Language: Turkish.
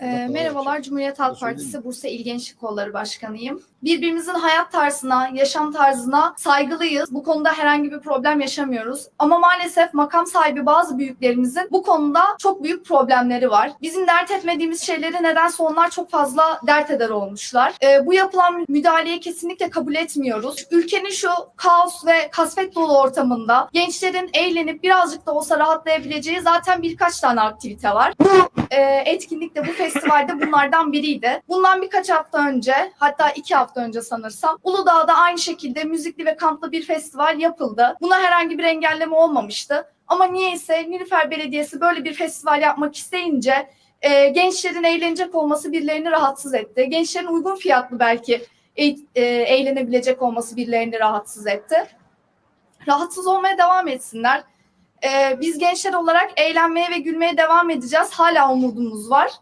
Ee, merhabalar, Cumhuriyet Halk Partisi Bursa İl Gençlik Kolları Başkanıyım. Birbirimizin hayat tarzına, yaşam tarzına saygılıyız. Bu konuda herhangi bir problem yaşamıyoruz. Ama maalesef makam sahibi bazı büyüklerimizin bu konuda çok büyük problemleri var. Bizim dert etmediğimiz şeyleri nedense onlar çok fazla dert eder olmuşlar. Ee, bu yapılan müdahaleyi kesinlikle kabul etmiyoruz. Ülkenin şu kaos ve kasvet dolu ortamında gençlerin eğlenip birazcık da olsa rahatlayabileceği zaten birkaç tane aktivite var. Bu e, etkinlikte, bu festivalde bunlardan biriydi. Bundan birkaç hafta önce, hatta iki hafta önce sanırsam, Uludağ'da aynı şekilde müzikli ve kamplı bir festival yapıldı. Buna herhangi bir engelleme olmamıştı. Ama niyeyse Nilüfer Belediyesi böyle bir festival yapmak isteyince e, gençlerin eğlenecek olması birilerini rahatsız etti. Gençlerin uygun fiyatlı belki e- e, eğlenebilecek olması birilerini rahatsız etti. Rahatsız olmaya devam etsinler. Ee, biz gençler olarak eğlenmeye ve gülmeye devam edeceğiz. Hala umudumuz var.